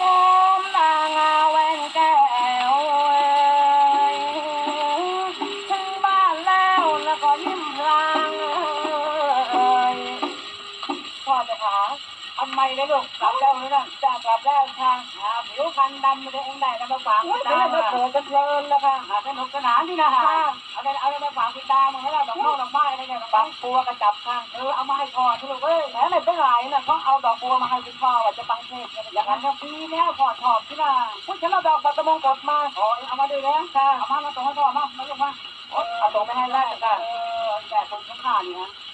ห หลูกกลับแล้วนะจะกลับแล้วค่ะหาผิวพันดำไม่ได้เองได้นะมาฝากคุณตามาเกิดกันเพลินนะคะหาสนุกสนานที่นะฮะเอาได้เอาได้มาฝากคุณตามาให้เราดอกไม้ดอกไม้อะไรเนี่ยบางปัวกระจับข้างเออเอามาให้พ่อที่ลูกเอ้ยแหมไม่เป็นไรนะเขาเอาดอกบัวมาให้คุณพ่อว่าจะฟังเทศอย่างนั้นก็ดีแล้วพ่อชอบที่นะพูดฉันเอาดอกบัตรมงกฎมาขอเอามาด้วยนะค่ะเอามามาตรงให้พ่อมามาลูกมาเอาตรงไปให้แรกค่ะาน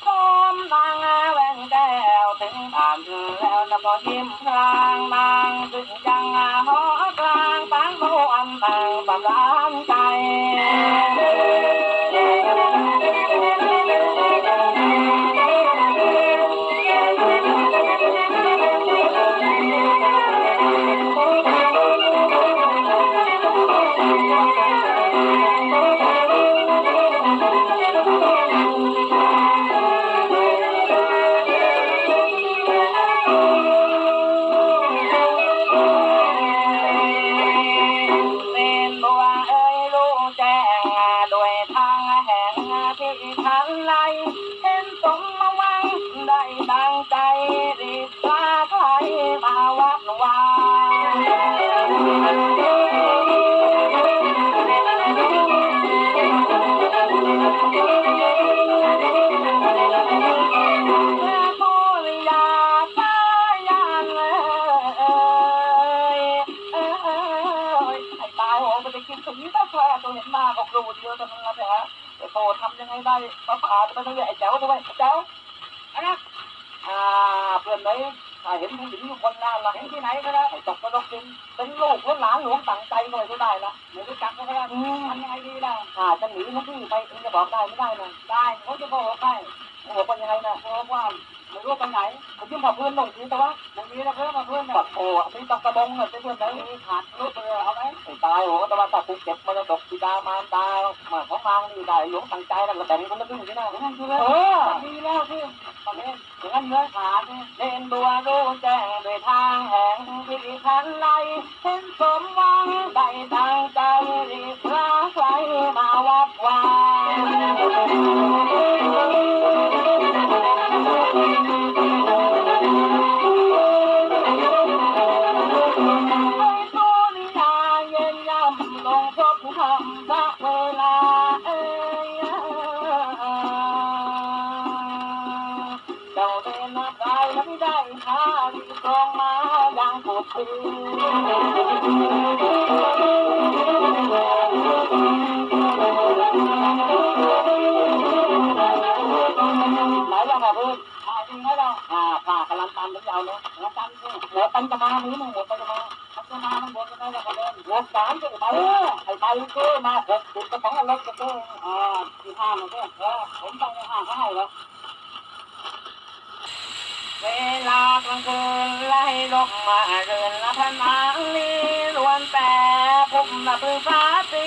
พร้อมนางแหวงแก้วถึงผ่านแล้วนะพอยิ้มพลางนางถึงจังหอกลางปังโมอันต่างบำรา ป้าป่าจะไปทาไอ้แจ๋วทำไมไอ้แจ๋วอันนั้นอ่าเพื่อนไหนถ้าเห็นผู้หญิงอยู่คนหน้าหลังเห็นที่ไหนก็ได้ไอ้ตกก็ต้องกินเป็นลูกหลานหลวงตั้งใจหน่อยก็ได้ละไม่รู้จักก็ได้ทำยังไงดีล่ะอ่าจะหนีมันที่ไปเองจะบอกได้ไม่ได้เลยได้เขาจะบอกได้บอกเป็นยังไงนะเพราะว่า ไม่รู้ไปไหนผมยิ่งพอเพื่อนลงทีแต่ว่าอย่างนี้นะเพื่อนมาเพื่อนแบบโอ้มีต้องกระบงเลยเพื่อนไหนมีขาดรูปเลยเอาไหมตายโอ้แต่ว่าถ้าภูเก็บมันจะตกสีดามาตามาของมางนี่ได้หลวงตั้งใจแล้วก็แต่งคนละครึ่งที่นั่นนั่นคือเออดีแล้วพี่ตอนนี้ถึงนั้นเนื้อขาดเล่นบัวรู้แจ้งโดยทางแห่งที่ทันไลเห็นสมหวังได้ตั้งใจรีบลาใครมาวัดวาไค่าดีกรงมางปวดปีไหนล่ะครับเพื่อนอ่าจริงไหมเราอ่าผ่ากำลังตันถึงจะเอาเนาะกำลังตันใช่หัวตันจะมานี้มึงหัวตันจะมาพัฒนามันบนกันได้แล้วก็เดินหัวสามจะไปไอ้ไปก็มาหกจุดกระป๋องอันเล็กก็เดินอ่าที่ห้ามันก็เออผมต้องห้าเขาให้แล้ว เวลากลางคืนไล่ลงมาเรือนละพนังนี้ล้วนแต่ผมน่ะเพิ่งสาสี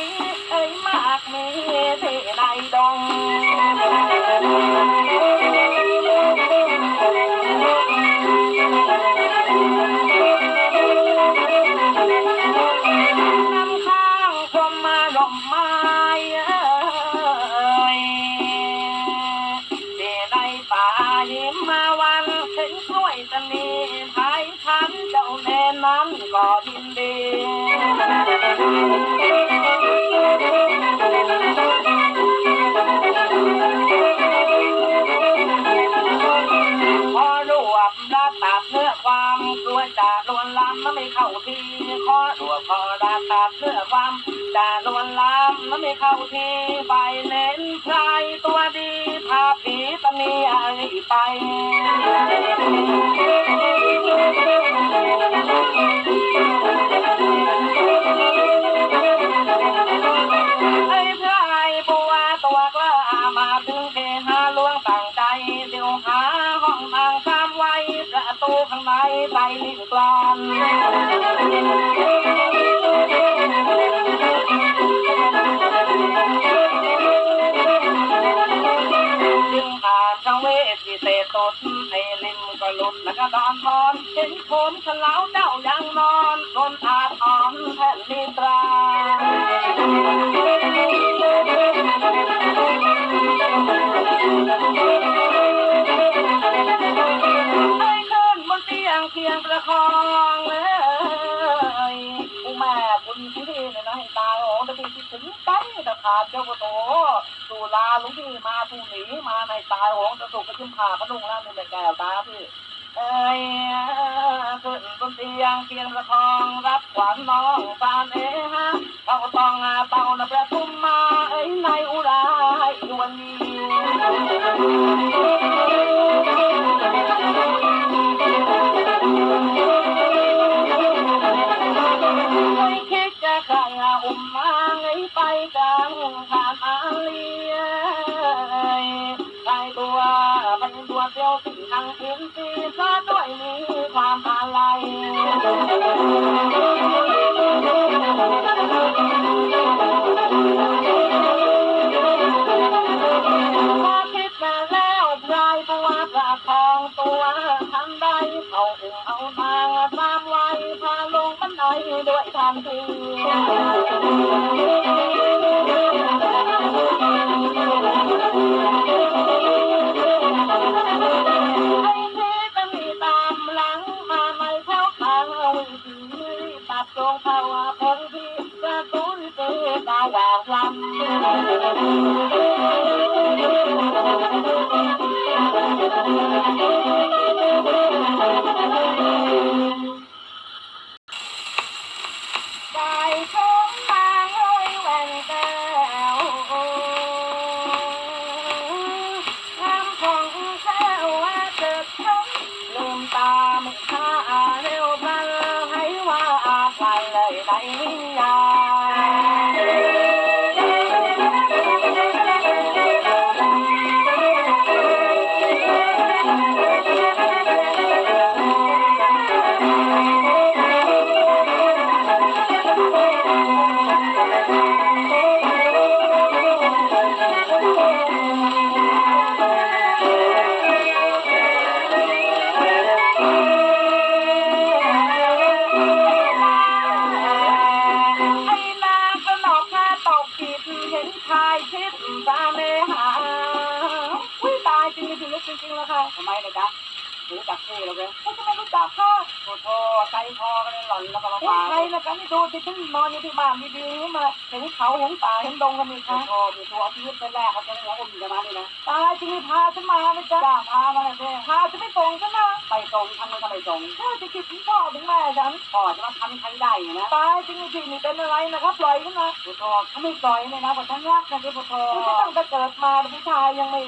เอ้มากมีที่ในดงน้ำข้างชมมาดอกไม้ ข้าทีขอรวพอรัดตัดเนื้อความจะลวนลามมันไม่เข้าทีไปเน้นใครตัวดีพาผีตะมีไรไป ข้างในใจนิ่กลอนจึงผ่านทางเวทวิเศษตดให้ลิมก็หลุดแล้วก็ดอนทอนเห็นคนฉลาวเจ้ายังนอนคนอาจอ่อนแผ่นนิตรา เตียงประคองเลยอุแม่บุญที่นี่เนี่ยนะให้ตายโอ้ตะกี้คิดถึงไปแต่ขาดเจ้าโตสุลาลุงที่มาทูหนีมาในตายโหงจะสุกกระชิมผ่าพระลุงแล้วในแก้วตาพี่เอ้ยขึ้นบนเตียงเคียงประคองรับขวัญน้องฟานเอฮะเขาต้องเต่านะประทุมมาเอ้ยในอุไรวันนี้ ดมาแล้วพลายคองตัวทันใดเอาอุ้มเอาทางตามไว้พาลงบันได ตัดตรงภาวะพงพี่กร จักชื่อแล้วเว้ยเขาจะไม่รู้จักค่ะโอ้โหใจคอกันเลยหล่อนแล้วก็มาฟังใครนะกันนี่ดูที่ฉันนอนอยู่ที่บ้านดีๆมาเห็นเขาเห็นป่าเห็นดงกันมีค่ะโอ้โหมีตัวชีวิตเป็นแรกเขาจะได้แล้วอุ้มกันมานี่นะตายจริงพาฉันมาไม่จ้าพามาเลยเจ้พาฉันไม่ส่งฉันนะไปส่งทำไมก็ไม่ส่งถ้าจะคิดถึงพ่อถึงแม่ฉันพ่อจะมาทำใครได้นะตายจริงจริงนี่เป็นอะไรนะครับปล่อยฉันนะโอ้โหเขาไม่ปล่อยเลยนะเพราะฉันรักนะที่โอ้โหตั้งแต่เกิดมาผู้ชายยังไม่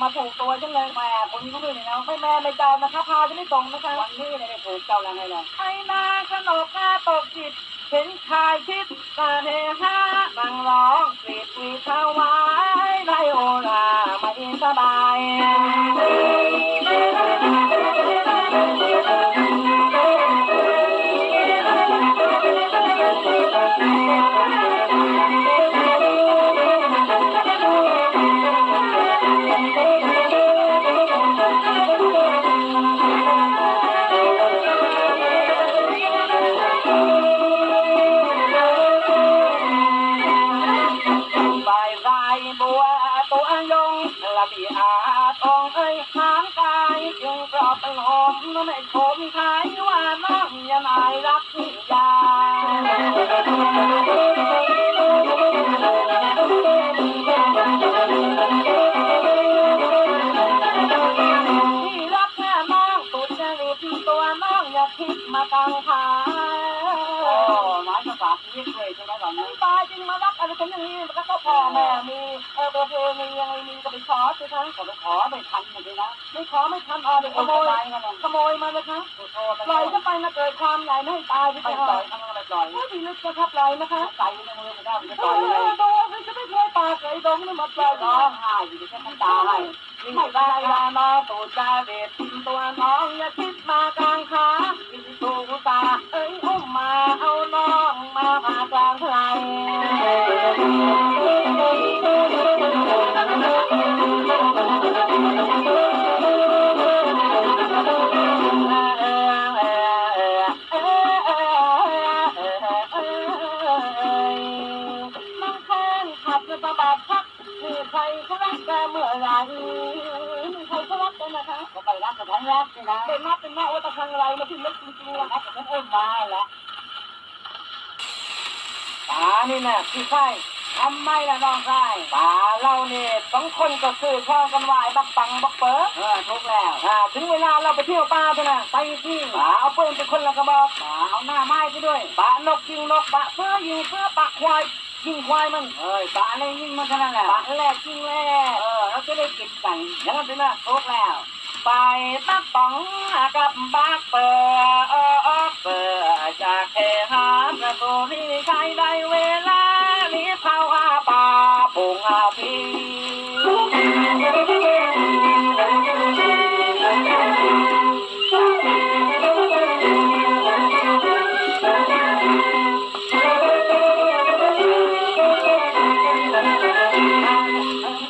มาถูกตัวฉันเลยแม่คนก็ไม่เลยนะไม่แม่ไม่เจ้านะคะพาฉันไม่ส่งนะคะวันนี้ไม่ได้ถูกเจ้าแล้วไงล่ะไอ้นาขนกหน้าตกจิตเห็นชายชิดตาเฮฮานั่งร้องกรีดวีถวายได้โอลาไม่สบาย ที่รักแค่น้องตุดจริตตัวน้องอย่าคิดมากังขาโอ้น้อยจะฝากชีวิตเลยใช่ไหมหล่อนน้ตายจึงมารักอะไรฉันอย่างนี้มันก็พ่อแม่มีเออประเพณียังไงมีก็ไปขอสิคะก็ไปขอไม่ทันเลยนะไม่ขอไม่ทันอ๋อเดี๋ยวขโมยขโมยมาเลยคะปล่อยจะไปมาเกิดความใหญ่ไม่ตายไปปล่อย ทำอะไรปล่อยไม่ดีลึกนะครับปล่อยนะคะใจมันมือไม่ได้มันจะปล่อยเลยโดนจะไม่เคยปากเลยโดนไม่มาปล่อยร้องไห้อยู่ที่แค่น้ำตาให้ไม่ได้ลาน้องตูจาเด็ดตัวน้องอย่าคิดมากลางขาอินตูตาเอ้ยอุ้มมาเอาน้อง กับของรักนะเป็นนับเป็นนับว่าตะคังอะไรมาที่เล็กจริงๆนะครับผมเอ้ยมาแล้วป๋านี่น่ะพี่ชายทำไม่ละน้องชายป๋าเราเนี่ยสองคนก็ซื้อชองกันไหวายบักปังบักเปิดเออทุกแล้วอ่าถึงเวลาเราไปเที่ยวป่าเถอะนะไปสิป๋าเอาปืนเป็นคนละกระบอกป๋าเอาหน้าไม้ไปด้วยป๋านกยิงนกป๋าเสื้อยิงเสื้อปะควายยิงควายมันเอ้ยปลาอะไรยิงมันเท่านั้นแหละปลาแรกยิงแรกเออเราจะได้กินกันอย่างนั้นสินะถูกแล้ว ไป ปักป๋องกับบักเปิดเอเออเปิดจากเทหาประตูที่ใช้ได้เวลานี้เท้าอาป่าปุงอาพี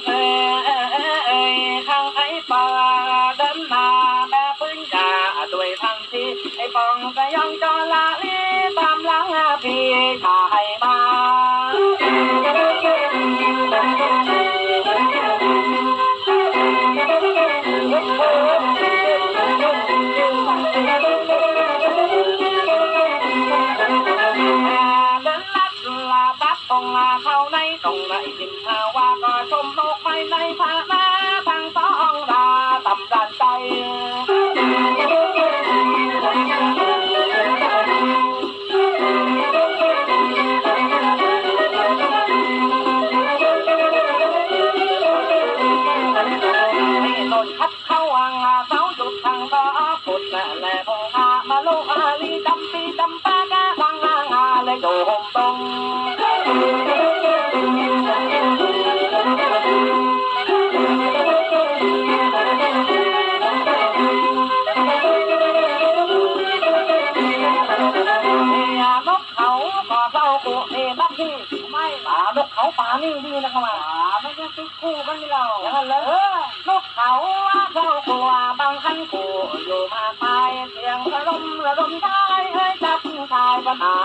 เอ้ยข้างไอ้ป่าเดินมา ไอ้ปองก็ยังจอละลีตามหลังพี่ชายมาเดินลัดลาบัดตรงมาเข้าในตรงไหนกินข้าว่าก็ชมโลกภายในผาหางอาเลยโดหมตรงนกเขาก็เจ้ากุเอบักที่ไม่ป่านกเขาป่านี่ดีนะครับมาไม่ได้ติดคู่กันนี่เราอย่างนั้นเลยนกเขาเจ้ากัวบางคันกูอยู่มาตายเสียงระดมระดมได้เฮ้ยจับ ชา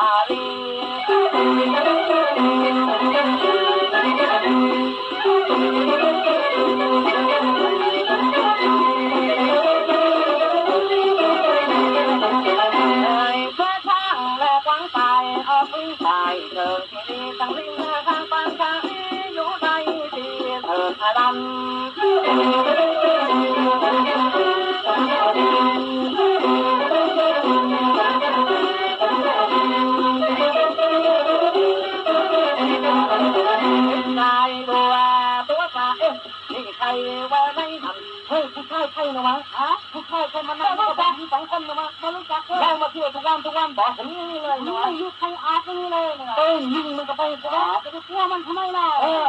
นะมั้งฮะทุกข้าวคนมันนั่งรู้จักสองคนนะมั้งไม่รู้จากเลยเรามาเที่ยวทุกวันทุกวันบอกผมนี่เลยนะมั้งยุคใครอาบนี่เลยนะเออยิงมันก็ไปก็ว่จะไปกลัวมันทำไมล่ะเออ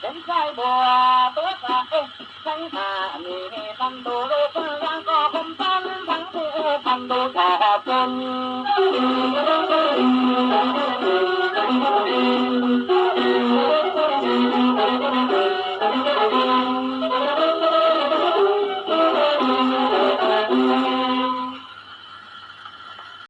เป็นายบัวตัวตาเอ๊ะใจตามีตั้งดูรูปร่างก็คมตั้งทั้งที่ตันดูแทบเป็น